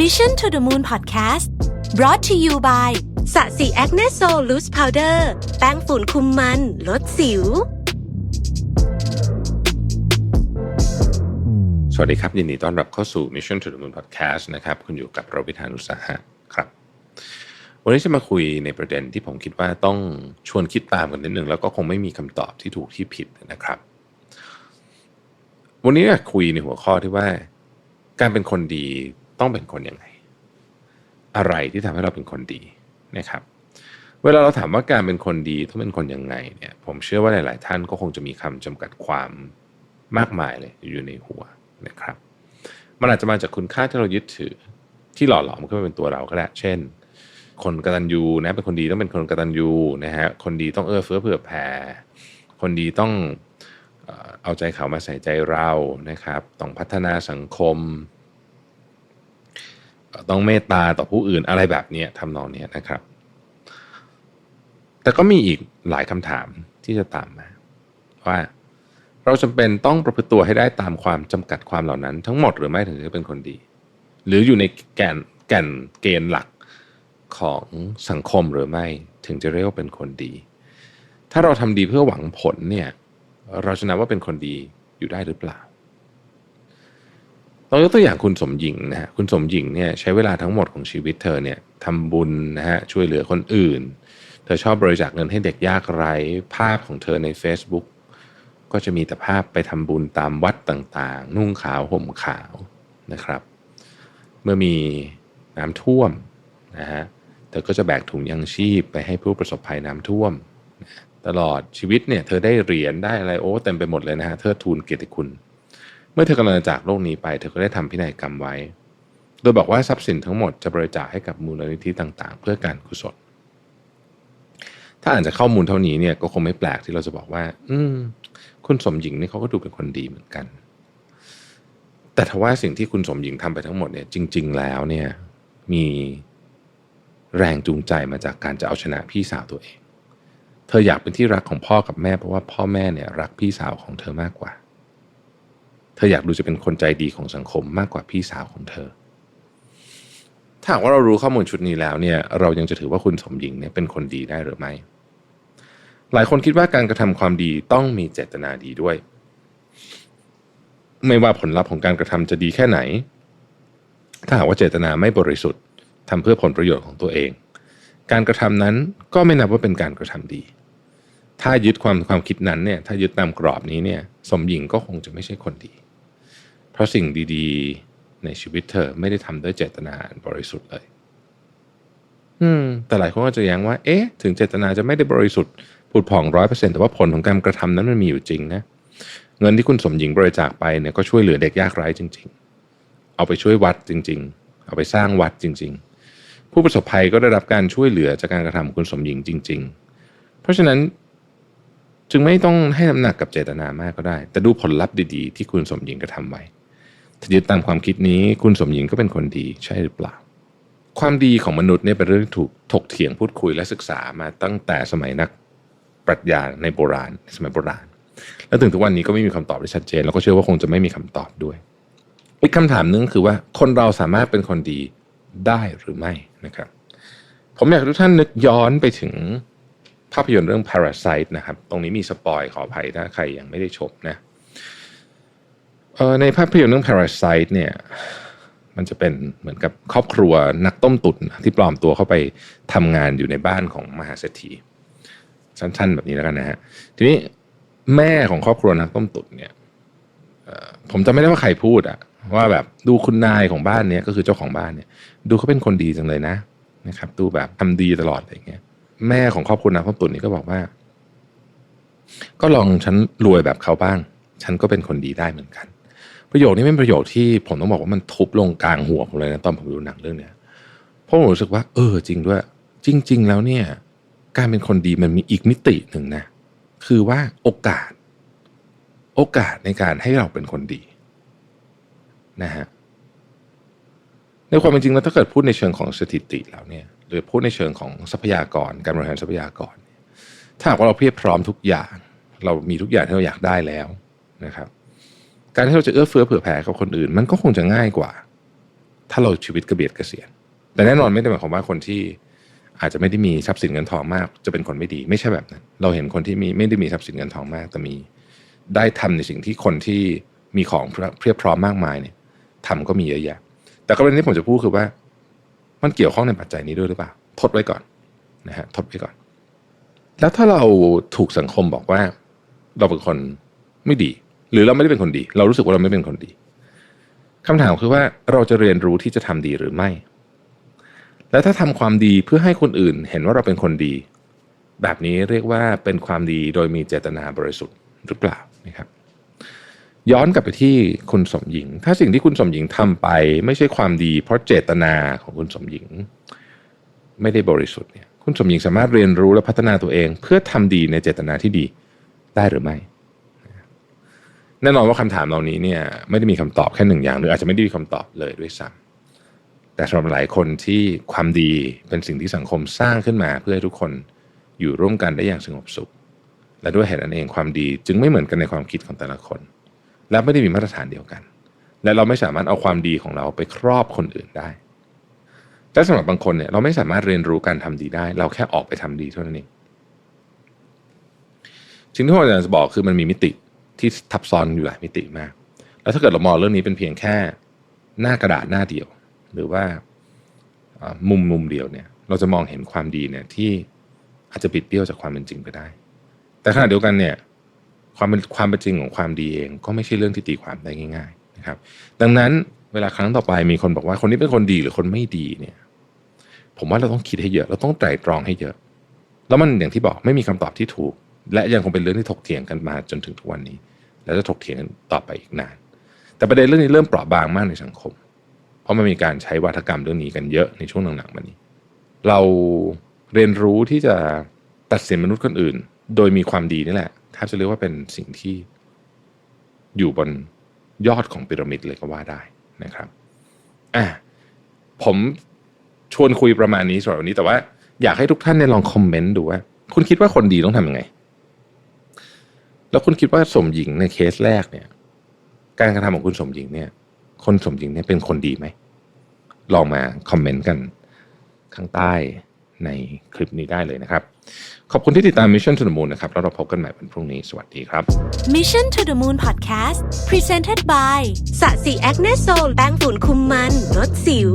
Mission to the Moon Podcast brought to you by สะสีแอคเนสโซลูสพาวเดอร์แป้งฝุ่นคุมมัน ลดสิว สวัสดีครับ ยินดีต้อนรับเข้าสู่ Mission to the Moon Podcast นะครับ คุณอยู่กับเราวิธานุสาหะครับ วันนี้จะมาคุยในประเด็นที่ผมคิดว่าต้องชวนคิดตามกันนิดนึงแล้วก็คงไม่มีคำตอบที่ถูกที่ผิดนะครับ วันนี้อยากคุยในหัวข้อที่ว่า การเป็นคนดี ต้องเป็นคนยังไง อะไรที่ทำให้เราเป็นคนดีนะครับ เวลาเราถามว่าการเป็นคนดีต้องเป็นคนยังไงเนี่ยผมเชื่อว่าหลาย ๆ ท่านก็คงจะมีคำจำกัดความมากมายเลยอยู่ในหัวนะครับ มันอาจจะมาจากคุณค่าที่เรายึดถือที่หล่อหลอมขึ้นมาเป็นตัวเราก็ได้เช่น คนกตัญญูนะเป็นคนดีต้องเป็นคนกตัญญูนะฮะคนดีต้องเอื้อเฟื้อเผื่อแผ่คนดีต้องเอาใจเขามาใส่ใจเรานะครับ ต้องพัฒนาสังคม ต้องเมตตาต่อผู้อื่นอะไรแบบนี้ทำนองนี้นะครับ แต่ก็มีอีกหลายคำถามที่จะตามมาว่าเราจำเป็นต้องประพฤติตัวให้ได้ตามความจำกัดความเหล่านั้น ทั้งหมดหรือไม่ถึงจะเป็นคนดี หรืออยู่ในแก่นแก่นเกณฑ์หลักของสังคมหรือไม่ถึงจะเรียกว่าเป็นคนดี ถ้าเราทำดีเพื่อหวังผลเนี่ย เราจะนับว่าเป็นคนดีอยู่ได้หรือเปล่า เรายกตัวอย่างคุณสมหญิงนะฮะคุณสมหญิงเนี่ยใช้เวลาทั้งหมดของชีวิตเธอเนี่ยทำบุญนะฮะช่วยเหลือคนอื่น เธอชอบบริจาคเงินให้เด็กยากไร้ภาพของเธอใน Facebook ก็จะมีแต่ภาพไปทำบุญตามวัดต่างๆ นุ่งขาวห่มขาวนะครับ เมื่อมีน้ำท่วมนะฮะเธอก็จะแบกถุงยังชีพไปให้ผู้ประสบภัยน้ำท่วม ตลอดชีวิตเนี่ยเธอได้เหรียญได้อะไรโอ้เต็มไปหมดเลยนะฮะเธอทูลเกียรติคุณ เมื่อเธอกำลังจากโลกนี้ไป เธอก็ได้ทำพินัยกรรมไว้ โดยบอกว่าทรัพย์สินทั้งหมดจะบริจาคให้กับมูลนิธิต่างๆ เพื่อการกุศล ถ้าอ่านจากข้อมูลเท่านี้เนี่ยก็คงไม่แปลกที่เราจะบอกว่า อืม คุณสมหญิงนี่เขาก็ดูเป็นคนดีเหมือนกัน แต่ทว่าสิ่งที่คุณสมหญิงทำไปทั้งหมดเนี่ย จริง ๆ แล้วเนี่ย มีแรงจูงใจมาจากการจะเอาชนะพี่สาวตัวเอง เธออยากเป็นที่รักของพ่อกับแม่เพราะว่าพ่อแม่เนี่ยรักพี่สาวของเธอมากกว่า ธออยากดูจะเป็นคนใจดีของสังคมมากกว่าพี่สาวของเธอ ถ้าหากว่าเรารู้ข้อมูลชุดนี้แล้วเนี่ย เรายังจะถือว่าคุณสมหญิงเนี่ยเป็นคนดีได้หรือไม่ หลายคนคิดว่าการกระทำความดีต้องมีเจตนาดีด้วย ไม่ว่าผลลัพธ์ของการกระทำจะดีแค่ไหน ถ้าหากว่าเจตนาไม่บริสุทธิ์ทำเพื่อผลประโยชน์ของตัวเอง การกระทำนั้นก็ไม่นับว่าเป็นการกระทำดี ถ้ายึดความความคิดนั้นเนี่ย ถ้ายึดตามกรอบนี้เนี่ย สมหญิงก็คงจะไม่ใช่คนดี ราะสิ่งดีๆ ในชีวิตเธอไม่ได้ทำด้วยเจตนาอันบริสุทธิ์เลย อืม แต่หลายคนก็จะแย้งว่า เอ๊ะ ถึงเจตนาจะไม่ได้บริสุทธิ์ผุดผ่องร้อยเปอร์เซ็นต์แต่ว่าผลของการกระทำนั้นมันมีอยู่จริงนะ เงินที่คุณสมหญิงบริจาคไปเนี่ยก็ช่วยเหลือเด็กยากไร้จริง ๆ เอาไปช่วยวัดจริง ๆ เอาไปสร้างวัดจริง ๆ ผู้ประสบภัยก็ได้รับการช่วยเหลือจากการกระทำของคุณสมหญิงจริง ๆ เพราะฉะนั้นจึงไม่ต้องให้น้ำหนักกับเจตนามากก็ได้ แต่ดูผลลัพธ์ดีๆ ที่คุณสมหญิงกระทำไว้ ถ้ายึดตามความคิดนี้ คุณสมหญิงก็เป็นคนดีใช่หรือเปล่า ความดีของมนุษย์เนี่ยเป็นเรื่องที่ถูกถกเถียงพูดคุยและศึกษามาตั้งแต่สมัยนักปรัชญาในโบราณสมัยโบราณ และถึงทุกวันนี้ก็ไม่มีคำตอบที่ชัดเจน แล้วก็เชื่อว่าคงจะไม่มีคำตอบด้วย อีกคำถามนึงคือว่าคนเราสามารถเป็นคนดีได้หรือไม่นะครับ ผมอยากให้ทุกท่านนึกย้อนไปถึงภาพยนตร์เรื่อง Parasite นะครับ ตรงนี้มีสปอยขออภัยถ้าใครยังไม่ได้ชมนะ เออในภาพยนตร์เรื่อง Parasite เนี่ยมันจะเป็นเหมือนกับครอบครัวนักต้มตุ๋นที่ปลอมตัวเข้าไปทำงานอยู่ในบ้านของมหาเศรษฐีสั้นๆ แบบนี้แล้วกันนะฮะทีนี้แม่ของครอบครัวนักต้มตุ๋นเนี่ยผมจำไม่ได้ว่าใครพูดอะว่าแบบดูคุณนายของบ้านเนี้ยก็คือเจ้าของบ้านเนี่ย ดูเขาเป็นคนดีจังเลยนะนะครับ ดูแบบทำดีตลอดอะไรอย่างเงี้ย แม่ของครอบครัวนักต้มตุ๋นนี่ก็บอกว่า ก็ลองฉันรวยแบบเขาบ้าง ฉันก็เป็นคนดีได้เหมือนกัน ประโยคนี้เป็นประโยคที่ผมต้องบอกว่ามันทุบลงกลางหัวผมเลยนะตอนผมดูหนังเรื่องเนี้ยเพราะผมรู้สึกว่า เออจริงด้วย จริง ๆ แล้วเนี่ย การเป็นคนดีมันมีอีกมิติหนึ่งนะ คือว่าโอกาส โอกาสในการให้เราเป็นคนดีนะฮะในความเป็นจริงแล้วถ้าเกิดพูดในเชิงของสถิติแล้วเนี่ย หรือพูดในเชิงของทรัพยากร การบริหารทรัพยากร ถ้าหากว่าเราเพียบพร้อมทุกอย่าง เรามีทุกอย่างที่เราอยากได้แล้วนะครับ การที่เราจะเอื้อเฟื้อเผื่อแผ่กับคนอื่น มันก็คงจะง่ายกว่า ถ้าเราชีวิตกระเบียดกระเสียนแต่แน่นอนไม่ได้หมายความว่าคนที่อาจจะไม่ได้มีทรัพย์สินเงินทองมาก จะเป็นคนไม่ดี ไม่ใช่แบบนั้น เราเห็นคนที่มีไม่ได้มีทรัพย์สินเงินทองมาก แต่มี ได้ทำในสิ่งที่คนที่มีของเพียบพร้อมมากมายเนี่ยทำก็มีเยอะแยะ แต่กรณีที่ผมจะพูดคือว่า มันเกี่ยวข้องในปัจจัยนี้ด้วยหรือเปล่า ทดไว้ก่อนนะฮะทดไว้ก่อน แล้วถ้าเราถูกสังคมบอกว่า เราเป็นคนไม่ดี หรือเราไม่ได้เป็นคนดี เรารู้สึกว่าเราไม่เป็นคนดีคำถามคือว่าเราจะเรียนรู้ที่จะทำดีหรือไม่ แล้วถ้าทำความดีเพื่อให้คนอื่นเห็นว่าเราเป็นคนดี แบบนี้เรียกว่าเป็นความดีโดยมีเจตนาบริสุทธิ์หรือเปล่านะครับ ย้อนกลับไปที่คุณสมหญิง ถ้าสิ่งที่คุณสมหญิงทำไป ไม่ใช่ความดี เพราะเจตนาของคุณสมหญิง ไม่ได้บริสุทธิ์เนี่ยคุณสมหญิงสามารถเรียนรู้และพัฒนาตัวเอง เพื่อทำดีในเจตนาที่ดีได้หรือไม่ แน่นอนว่าคำถามเหล่านี้เนี่ยไม่ได้มีคำตอบแค่หนึ่งอย่างหรืออาจจะไม่ได้มีคำตอบเลยด้วยซ้ำแต่สำหรับหลายคนที่ความดีเป็นสิ่งที่สังคมสร้างขึ้นมา เพื่อให้ทุกคนอยู่ร่วมกันได้อย่างสงบสุข และด้วยเหตุนั้นเองความดีจึงไม่เหมือนกันในความคิดของแต่ละคน และไม่ได้มีมาตรฐานเดียวกัน และเราไม่สามารถเอาความดีของเราไปครอบคนอื่นได้แต่สำหรับบางคนเนี่ยเราไม่สามารถเรียนรู้การทำดีได้ เราแค่ออกไปทำดีเท่านั้นเองสิ่งที่ผมอยากจะบอกคือมันมีมิติ ที่ทับซ้อนอยู่หลายมิติมาก แล้วถ้าเกิดเรามองเรื่องนี้เป็นเพียงแค่หน้ากระดาษหน้าเดียว หรือว่ามุมมุมเดียวเนี่ย เราจะมองเห็นความดีเนี่ยที่อาจจะบิดเบี้ยวจากความเป็นจริงไปได้ แต่ขณะเดียวกันเนี่ยความเป็นความเป็นจริงของความดีเอง ก็ไม่ใช่เรื่องที่ตีความได้ง่าย ๆ นะครับ ดังนั้นเวลาครั้งต่อไปมีคนบอกว่าคนนี้เป็นคนดีหรือคนไม่ดีเนี่ย ผมว่าเราต้องคิดให้เยอะ เราต้องไตร่ตรองให้เยอะ แล้วมันอย่างที่บอกไม่มีคำตอบที่ถูก และยังคงเป็นเรื่องที่ถกเถียงกันมาจนถึงทุกวันนี้ และจะถกเถียงกันต่อไปอีกนาน แต่ประเด็นเรื่องนี้เริ่มเปราะบางมากในสังคม เพราะมันมีการใช้วัฒกรรมเรื่องนี้กันเยอะในช่วงหลังๆมานี้ เราเรียนรู้ที่จะตัดสินมนุษย์คนอื่น โดยมีความดีนี่แหละแทบจะเรียกว่าเป็นสิ่งที่อยู่บนยอดของพีระมิดเลยก็ว่าได้นะครับอะผมชวนคุยประมาณนี้สำหรับวันนี้แต่ว่าอยากให้ทุกท่านเนี่ยลองคอมเมนต์ดูว่า คุณคิดว่าคนดีต้องทำยังไง แล้วคุณคิดว่าสมหญิงในเคสแรกเนี่ย การกระทำของคุณสมหญิงเนี่ย คนสมหญิงเนี่ยเป็นคนดีไหมลองมาคอมเมนต์กันข้างใต้ในคลิปนี้ได้เลยนะครับ ขอบคุณที่ติดตาม Mission to the Moon นะครับ แล้วเราพบกันใหม่วันพรุ่งนี้ สวัสดีครับ Mission to the Moon Podcast Presented by สะสีแอคเนโซลแป้งฝุ่นคุมมันลดสิว